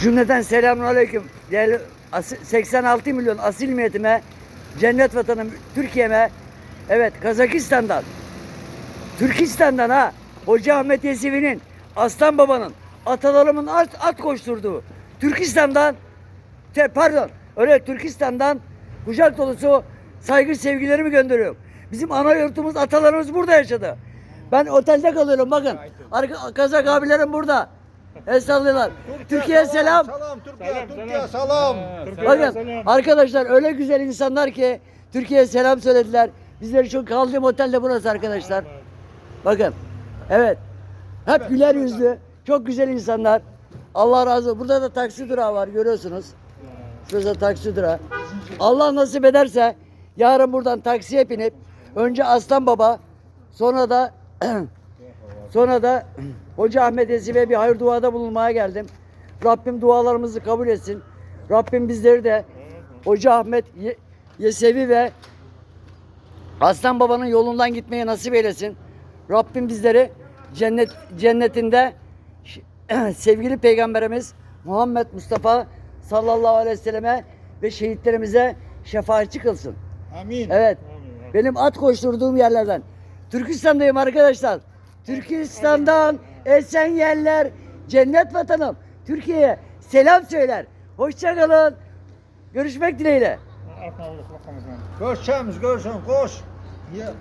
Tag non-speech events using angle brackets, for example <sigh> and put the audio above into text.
Cümleten selamun aleyküm. Değerli asi- 86 milyon asil milletime, cennet vatanım Türkiye'me, evet Kazakistan'dan, Türkistan'dan ha, Hoca Ahmet Yesevi'nin, Aslan Baba'nın, atalarımın at, at koşturduğu, Türkistan'dan, te, pardon, öyle Türkistan'dan kucak dolusu saygı sevgilerimi gönderiyorum. Bizim ana yurtumuz, atalarımız burada yaşadı. Ben otelde kalıyorum bakın. Arka, Kazak abilerim burada. El sallıyorlar. Türkiye selam. Salam Türkiye, Türkiye salam. Bakın arkadaşlar öyle güzel insanlar ki Türkiye'ye selam söylediler. Bizleri çok kaldığım otel de burası arkadaşlar. Bakın. Evet. Hep güler yüzlü. Çok güzel insanlar. Allah razı olsun. Burada da taksi durağı var görüyorsunuz. Şurada taksi durağı. Allah nasip ederse yarın buradan taksiye binip önce Aslan Baba sonra da <clears throat> Sonra da Hoca Ahmet Esibe bir hayır duada bulunmaya geldim. Rabbim dualarımızı kabul etsin. Rabbim bizleri de Hoca Ahmet Ye- Yesevi ve Aslan Baba'nın yolundan gitmeye nasip eylesin. Rabbim bizleri cennet cennetinde <clears throat> sevgili peygamberimiz Muhammed Mustafa sallallahu aleyhi ve selleme ve şehitlerimize şefaatçi kılsın. Amin. Evet. Benim at koşturduğum yerlerden. Türkistan'dayım arkadaşlar. Türkistan'dan esen yerler, cennet vatanım. Türkiye'ye selam söyler. Hoşça kalın. Görüşmek dileğiyle. Görüşemiz, görüşün, koş.